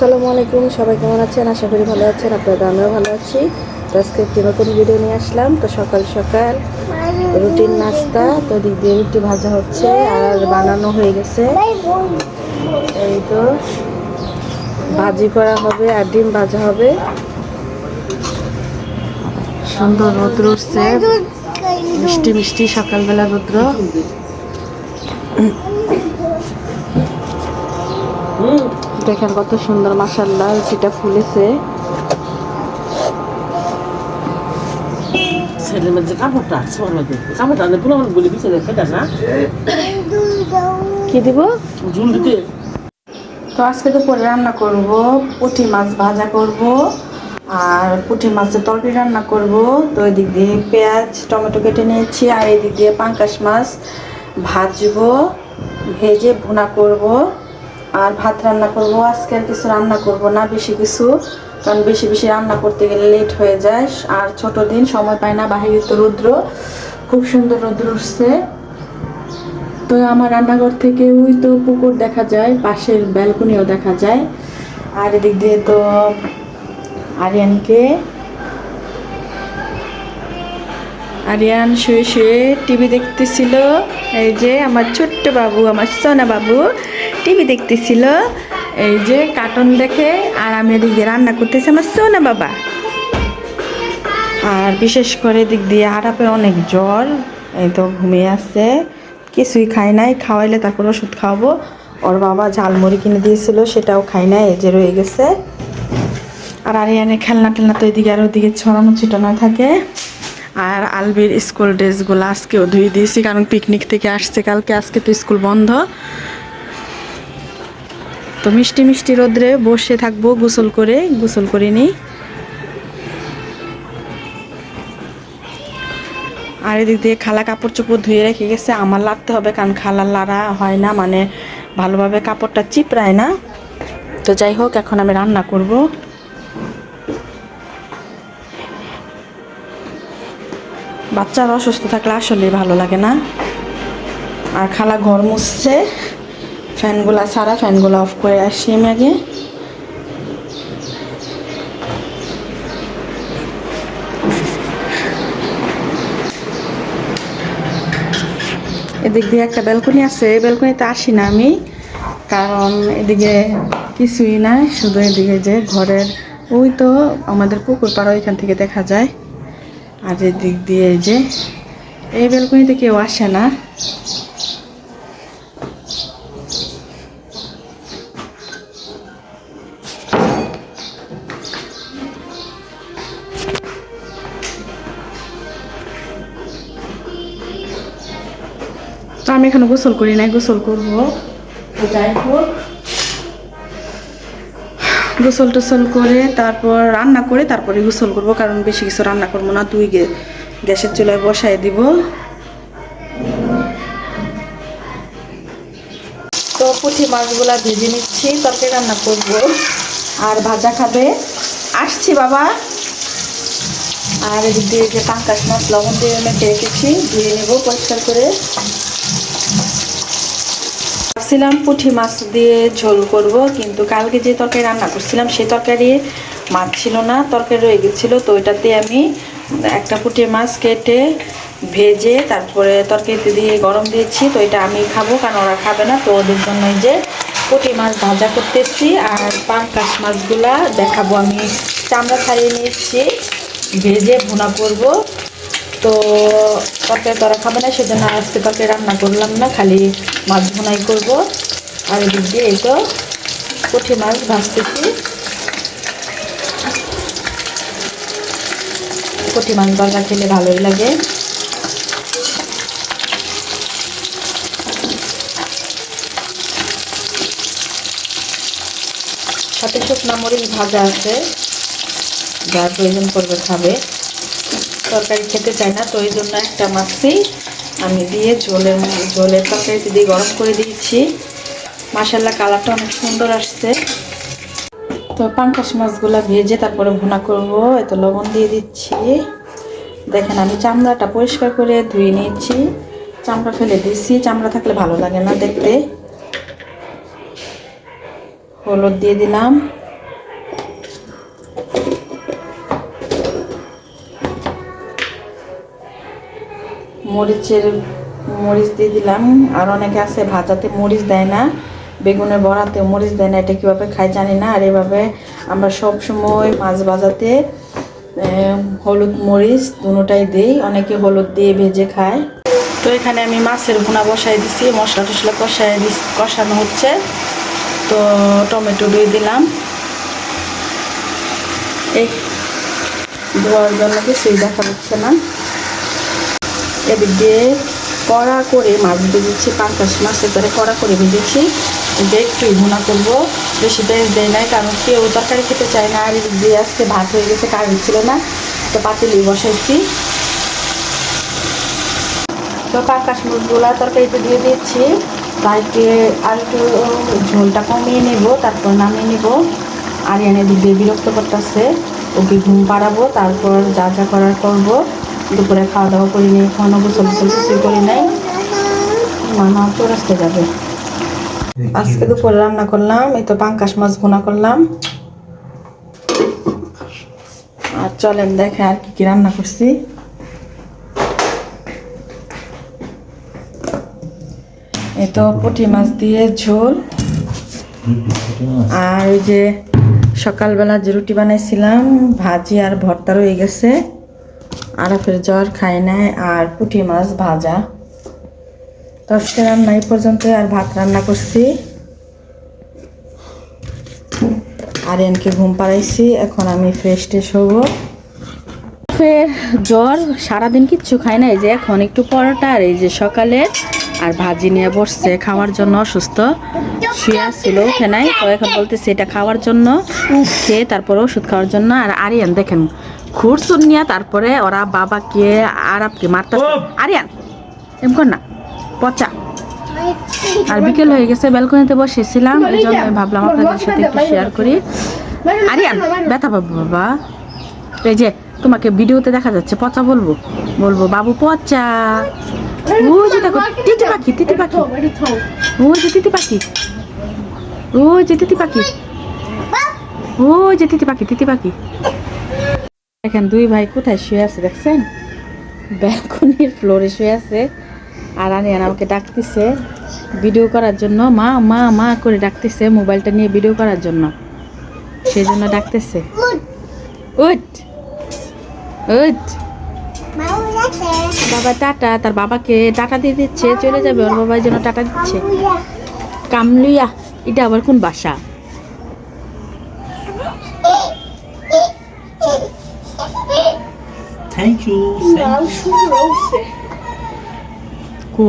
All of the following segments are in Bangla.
আসসালামু আলাইকুম, সবাই কেমন আছেন? আশা করি ভালো আছেন আপনাদের আমিও ভালো আছি। তো আজকে একটি নতুন ভিডিও নিয়ে আসলাম। তো সকাল সকাল রুটিন নাস্তা, তো দিক দিয়ে রুটি ভাজা হচ্ছে আর বানানো হয়ে গেছে। এই তো ভাজি করা হবে আর ডিম ভাজা হবে। সুন্দর রৌদ্র উঠছে। মিষ্টি মিষ্টি সকালবেলা রৌদ্র। দেখেন কত সুন্দর মাসাল্লাহ সেটা ফুলেছে। ছেলের মধ্যে কাপড়টা আছে কাপড়টা আনলে পুরো আমার বলে দেখে না। কি দিব? ঝুল দিতে। তো আজকে দুপুরে রান্না করব পুঁটি মাছ ভাজা করব আর পুঁটি মাছের তরকারি রান্না করব। তো এদিক দিয়ে পেঁয়াজ টমেটো কেটে নিয়েছি আর এদিক দিয়ে পাঙ্কাশ মাছ ভাজবো ভেজে ভুনা করব। আর ভাত রান্না করব। আজকে আর কিছু রান্না করব না, বেশি কিছু। কারণ বেশি বেশি রান্না করতে গেলে লেট হয়ে যায়। আর ছোট দিন সময় পায় না, বাহিরে তো রৌদ্র। খুব সুন্দর রৌদ্র উঠছে। তো আমার রান্নাঘর থেকে ওই তো পুকুর দেখা যায়, পাশের ব্যালকনিও দেখা যায়। আর এদিক দিয়ে তো আরিয়ানকে আরিয়ান শুয়ে শুয়ে টিভি দেখতেছিল। এই যে আমার ছোট্ট বাবু, আমার সোনা বাবু। টিভি দেখতেছিল, এই যে কার্টুন দেখে আর আমি এদিকে রান্না করতেছি আমার সোনা বাবা। আর বিশেষ করে দিক দিয়ে আরাপে অনেক জ্বর, এই তো ঘুমিয়ে আছে, কিছুই খাই নাই, খাওয়াইলে তারপর ওষুধ খাওয়াবো। ওর বাবা ঝালমুড়ি কিনে দিয়েছিল, সেটাও খাই নাই, এই যে রয়ে গেছে। আর আরিয়ানে খেলনা টেলনা তো এদিকে আর ওদিকে ছড়ানো ছিটানো থাকে। আর আলবির স্কুল ড্রেসগুলো আজকেও ধুয়ে দিয়েছি, কারণ পিকনিক থেকে আসছে, কালকে, আজকে তো স্কুল বন্ধ। তো মিষ্টি মিষ্টি রোদ্রে বসে থাকব, গোসল করে গোসল করে নিই। আর এদিক দিয়ে খালা কাপড় চোপড় ধুয়ে রেখে গেছে, আমার লাগতে হবে, কারণ খালার লাড়া হয় না মানে ভালোভাবে কাপড়টা চিপড়ায় না। তো যাই হোক, এখন আমি রান্না করব। বাচ্চারা অসুস্থ থাকলে আসলে ভালো লাগে না। আর খালা ঘর মুছছে। ফ্যানগুলা সারা ফ্যানগুলো অফ করে আসি আমি আগে। এদিক দিয়ে একটা ব্যালকনি আছে, এই ব্যালকনিতে আসি না আমি, কারণ এদিকে কিছুই নাই, শুধু এদিকে যে ঘরের, ওই তো আমাদের পুকুর পাড়া ওইখান থেকে দেখা যায়। আর এদিক দিয়ে যে এই ব্যালকনিতে কেউ আসে না। এখানে গোসল করি নাই, গোসল করব। যাই হোক। গোসল টোসল করে তারপর রান্না করে তারপরে গোসল করব, কারণ বেশি কিছু রান্না করব না, দুই গ্যাসের চুলায় বসাই দিব। তো পুঁটি মাছগুলা ভেজে নিচ্ছি, তরকারি রান্না করব। আর ভাজা খাবে। আসছি বাবা। আর এদিক দিয়ে যে পাঙ্কাশ মাছ লবণ দিয়ে মেখে রেখেছি, ধুয়ে নেব পরিষ্কার করে। ভাবছিলাম পুঁটি মাছ দিয়ে ঝোল করব, কিন্তু কালকে যে তরকারি রান্না করছিলাম সেই তরকারি মাছ ছিল না, তরকারি রয়ে গেছিল, তো ওইটাতে আমি একটা পুঁটি মাছ কেটে ভেজে তারপরে তরকারিতে দিয়ে গরম দিয়েছি, তো এটা আমি খাব, কারণ ওরা খাবে না, তো ওদের জন্য এই যে পুঁটি মাছ ভাজা করতেছি, আর পাঙ্কাশ মাছগুলা দেখাবো আমি। চামড়া ছাড়িয়ে নিয়েছি, ভেজে ভুনা করব। তো তরকারি তো ওরা খাবে না, সেজন্য আজকে তরকারি রান্না করলাম না, খালি মাছ ভুনাই করব। আর এদিক দিয়ে এই তো পুঁটি মাছ ভাজতেছি। পুঁটি মাছ ভাজা খেলে ভালোই লাগে। সাথে শুকনা মরিচ ভাজা আছে, যার প্রয়োজন করবে খাবে। তরকারি খেতে চায় না, তো এই জন্য একটা মাছই আমি দিয়ে ঝোলের ঝোলের তরকারিতে দিয়ে গরম করে দিয়েছি। মাসাল্লাহ কালারটা অনেক সুন্দর আসছে। তো পাঙ্কাশ মাছগুলো ভেজে তারপরে ভুনা করব, এত লবণ দিয়ে দিচ্ছি। দেখেন আমি চামড়াটা পরিষ্কার করে ধুয়ে নিয়েছি। চামড়া ফেলে দিচ্ছি চামড়া থাকলে ভালো লাগে না দেখতে। হলুদ দিয়ে দিলাম। মরিচের মরিচ দিয়ে দিলাম। আর অনেকে আছে ভাজাতে মরিচ দেয় না, বেগুনের বড়াতে মরিচ দেয় না, এটা কীভাবে খাই জানি না। আর এভাবে আমরা সব সময় মাছ ভাজাতে হলুদ মরিচ দুটোটাই দিই। অনেকে হলুদ দিয়ে ভেজে খায়। তো এখানে আমি মাছের ভুনা বসাই দিছি, মশলা টশলা কষাই কষানো হচ্ছে। তো টমেটো দিয়ে দিলাম। এই, ধোয়ার জন্য কিছুই দেখা যাচ্ছে না। এদিক দিয়ে কড়া করে মাছ ভেজেছি পাঙ্কাশ মাছের পরে কড়া করে ভেজেছি। এটা একটু ভুনা করব, বেশি পেঁয়াজ দেয় নাই, কারণ কেউ তরকারি খেতে চায় না, আর দিয়ে আজকে ভাত হয়ে গেছে, কারেন্ট ছিল না, তো পাতিলি বসাইছি। তো পাঙ্কাশ মাছগুলা তরকারিতে দিয়ে দিয়েছি তাইকে আর একটু ঝোলটা কমিয়ে নেব, তারপর নামিয়ে নেব। আর এনে দিক দিয়ে বিরক্ত করতেছে, ওকে ঘুম পাড়াবো, তারপর যা যা করার করব। দুপুরে খাওয়া দাওয়া করি নি এখনও গোসল গোসল কিছুই করি নাই। মামা চৌরাস্তে যাবে। আজকে দুপুরে রান্না করলাম, এই তো পাঙ্কাশ মাছ ভুনা করলাম। আর চলেন দেখে আর কি কি রান্না করছি। এই তো পুঁটি মাছ দিয়ে ঝোল। আর ওই যে সকালবেলা যে রুটি বানাইছিলাম, ভাজি আর ভর্তা রয়ে গেছে। আরাফের জ্বর খায় নাই আর পুঁটি মাছ ভাজা। তো আজকে রান্না এই পর্যন্ত আর ভাত রান্না করছি। আরিয়ানকে ঘুম পাড়াইছি, এখন আমি ফ্রেশ ট্রেশ হব। ফের জ্বর সারাদিন কিচ্ছু খায় না এই যে এখন একটু পরোটা আর এই যে সকালে আর ভাজি নিয়ে বসছে, খাওয়ার জন্য অসুস্থ। শুয়ে ছিল নাই। তো এখন বলতেছে এটা খাওয়ার জন্য খেয়ে তারপরে ওষুধ খাওয়ার জন্য। আর আরিয়ান দেখেন খুরসুন নিয়ে তারপরে ওরা বাবাকে আর আপকে মারতে আরিয়ান এম কর না পচা। আর বিকেল হয়ে গেছে ব্যালকনিতে বসেছিলাম এই জন্য আমি ভাবলাম আপনাদের সাথে একটু শেয়ার করি। আরিয়ান ব্যথা পাবো বাবা। এই যে তোমাকে ভিডিওতে দেখা যাচ্ছে পচা বলব। বলব বাবু পচা। ওই যে দেখো তিতি পাখি তিতি পাখি। ওই যে তিতি পাখি। ওই যে তিতি পাখি। ওই যে তিতি পাখি তিতি পাখি। দেখেন দুই ভাই কোথায় শুয়ে আছে দেখছেন? ব্যালকনির ফ্লোরে শুয়ে আছে। আর আনিয়ান আমাকে ডাকতেছে ভিডিও করার জন্য। মা মা মা করে ডাকতেছে মোবাইলটা নিয়ে ভিডিও করার জন্য। সেই জন্য ডাকতেছে বাবা, টাটা। তার বাবাকে টাটা দিয়ে দিচ্ছে। চলে যাবে। ওর বাবা যেন টাটা দিচ্ছে। কামলুইয়া, এটা আবার কোন বাসা? থ্যাংক ইউ কো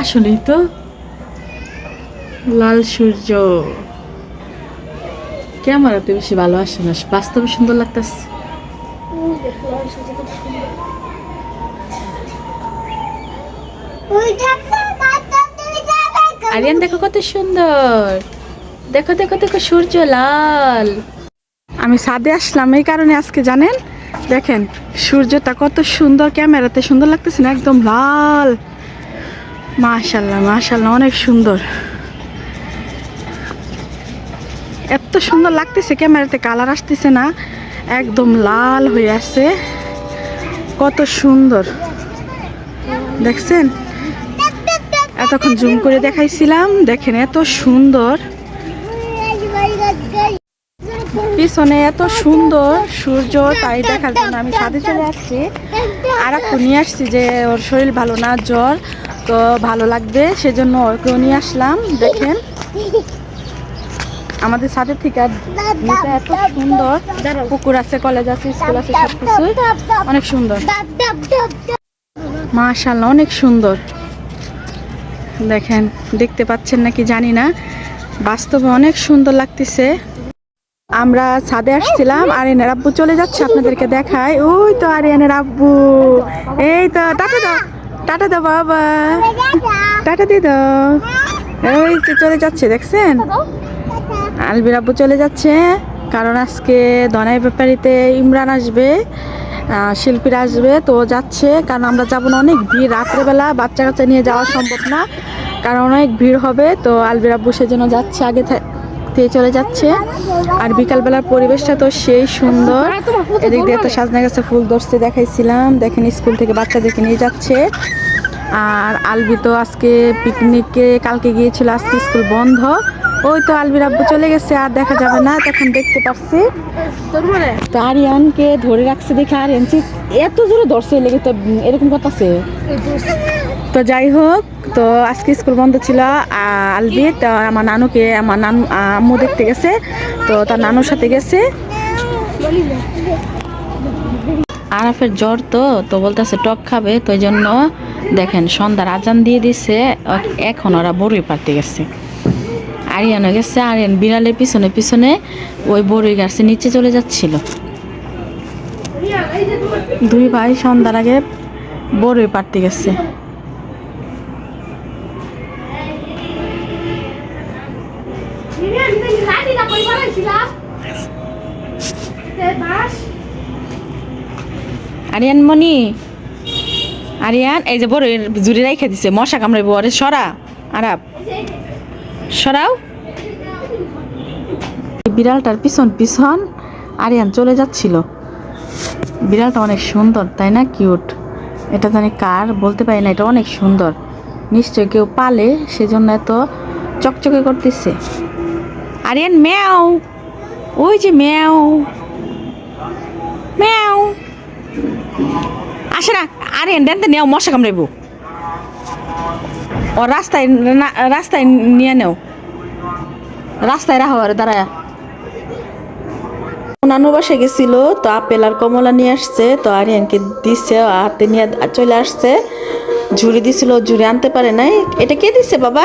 আসলেই তো লাল সূর্য। ক্যামেরাতে বেশি ভালো আসে না বাস্তবে সুন্দর লাগতেছে। আরিয়ান দেখো কত সুন্দর। দেখো দেখো দেখো সূর্য লাল। আমি ছাদে আসলাম, এই কারণে আজকে জানেন? দেখেন, সূর্যটা কত সুন্দর, ক্যামেরাতে সুন্দর লাগতেছে না? একদম লাল। মাশাল্লাহ মাশাল্লাহ অনেক সুন্দর। এত সুন্দর লাগতেছে ক্যামেরাতে, কালার আসতেছে না? একদম লাল হয়ে আছে। কত সুন্দর। দেখছেন? এতক্ষণ জুম করে দেখাইছিলাম, দেখেন এত সুন্দর। পিছনে এত সুন্দর সূর্য, তাই দেখার জন্য আমি ছাদে চলে আসছি। আর একটু নিয়ে আসছি যে ওর শরীর ভালো না, জ্বর, তো ভালো লাগবে, সেজন্য ওকেও নিয়ে আসলাম, দেখেন। আমাদের ছাদের থেকে এত সুন্দর পুকুর আছে, কলেজ আছে, স্কুল আছে সব অনেক সুন্দর। মাশাল্লাহ অনেক সুন্দর। দেখেন, দেখতে পাচ্ছেন নাকি জানি না। বাস্তবে অনেক সুন্দর লাগতেছে। আমরা ছাদে আসছিলাম আর আরিয়ানের আব্বু চলে যাচ্ছে আপনাদেরকে দেখায়। ওই তো আর আরিয়ানের আব্বু। এই তো, টাটা দাও টাটা দাও বাবা। টাটা দিয়ে দাও। ওই তো চলে যাচ্ছে, দেখছেন? আলবির আব্বু চলে যাচ্ছে, কারণ আজকে দনাই ব্যাপারিতে ইমরান আসবে শিল্পীরা আসবে, তো যাচ্ছে, কারণ আমরা যাব না, অনেক ভিড়। রাত্রেবেলা বাচ্চা কাচ্চা নিয়ে যাওয়া সম্ভব না, কারণ অনেক ভিড় হবে, তো আলবির আব্বু সেজন্য যাচ্ছে আগে দিয়ে চলে যাচ্ছে। আর বিকালবেলার পরিবেশটা তো সেই সুন্দর। এদিক দিয়ে তো সাজনা গাছে, ফুল ধরছে দেখাইছিলাম। দেখেন স্কুল থেকে বাচ্চাদেরকে নিয়ে যাচ্ছে। আর আলবি তো আজকে পিকনিকে কালকে গিয়েছিল, আজকে স্কুল বন্ধ। ওই তো আলবির আব্বু চলে গেছে, আর দেখা যাবে না, তখন দেখতে পাচ্ছি তো আরিয়ানকে ধরে রাখছে দেখে আরিয়ান এত জোরে ধরছে লেগে তো এরকম করতেছে তো যাই হোক, তো আজকে স্কুল বন্ধ ছিল আলবি, তো আমার নানুকে, আমার নানু আম্মু দেখতে গেছে, তো তার নানুর সাথে গেছে। আরাফের জ্বর তো তো বলতেছে টক খাবে, তো জন্য দেখেন সন্ধ্যার আজান দিয়ে দিছে, এখন ওরা বড়ই পারতে গেছে। আরিয়ানও গেছে। আরিয়ান বিড়ালের পিছনে পিছনে ওই বড়ই গাছের নিচে চলে যাচ্ছিল। দুই ভাই সন্ধ্যার আগে বড়ই পারতে গেছে। আরিয়ান মনি আরিয়ান, এই যে বড় জুড়ে রাইখা দিছে, মশা কামড়াইব, আরে সরা, আরাপ। সরাও। বিড়ালটার পিছন পিছন আরিয়ান চলে যাচ্ছিল। বিড়ালটা অনেক সুন্দর, তাই না? কিউট। এটা জানি কার? বলতে পারি না, এটা অনেক সুন্দর। নিশ্চয় কেউ পালে, সেজন্য এত চকচকে করতেছে। আরিয়ান, ম্যাও! ওই যে ম্যাও! ম্যাও! আসে না। আরে দেনতে নেও মশা কামড়াইব। ও রাস্তায় রাস্তায় নিয়ে নেও। রাস্তায় রাখো আরে দাঁড়ায়। নানু বাসায় গেছিল তো আপেল আর কমলা নিয়ে আসছে তো আরিয়ানকে দিচ্ছে হাতে নিয়ে চলে আসছে। ঝুড়ি দিছিল ঝুড়ি আনতে পারে নাই। এটা কে দিছে বাবা?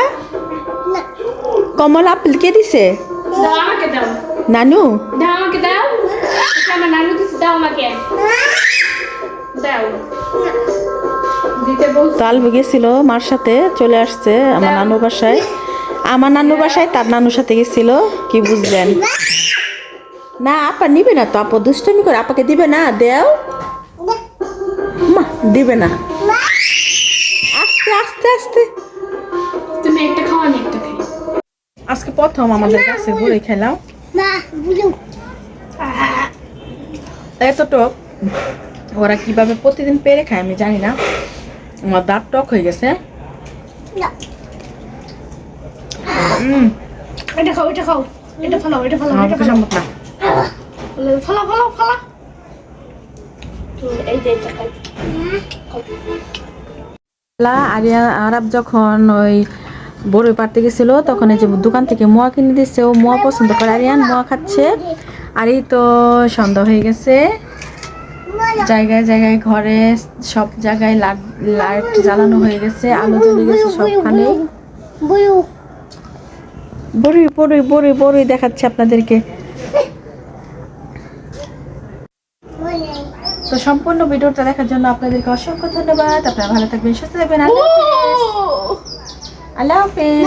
কমলা আপেল কে দিছে? দাও আমাকে দাও। নানু? দাও আমাকে দাও। নানু দিছে দাও আমাকে। দাও। বলছি। গেছিল মার সাথে চলে আসছে আমার নানু বাসায়। আমার নানু বাসায় তার নানুর সাথে গেছিল কি বুঝলেন? না আপা নিবে না তো আপা দুষ্টমি করে আপাকে দিবে না দেও। মা দিবে না। আস্তে আস্তে আস্তে। তুমি একটা খাও আমি একটা খাই। আজকে প্রথম আমাদের কাছে ঘুরে খেলাম। এত টক ওরা কীভাবে প্রতিদিন পেরে খায় আমি জানি না। আমার দাঁত টক হয়ে গেছে? এটা খাও এটা খাও। এটা ফলাও এটা ফলাও এটা পক্ষে ফলাও। সম্ভব না। ফলাও ফলাও ফলাও এই যে এটা খাও। লা আরিয়া আরব যখন ওই বড়ই পাড়তে গেছিল তখন এই যে দোকান থেকে মোয়া কিনে দিচ্ছে ও মোয়া পছন্দ করে। আরিয়ান মোয়া খাচ্ছে। আর এই তো সন্ধ্যা হয়ে গেছে। জায়গায় জায়গায় ঘরে, সব জায়গায় লাইট লাইট জ্বালানো হয়ে গেছে, আলো জ্বলে গেছে সবখানে। বড়ই বড়ই বড়ই বড়ই দেখাচ্ছে আপনাদেরকে। তো সম্পূর্ণ ভিডিওটা দেখার জন্য আপনাদেরকে অসংখ্য ধন্যবাদ। আপনারা ভালো থাকবেন, সুস্থ থাকবেন, আল্লাহ হাফেজ।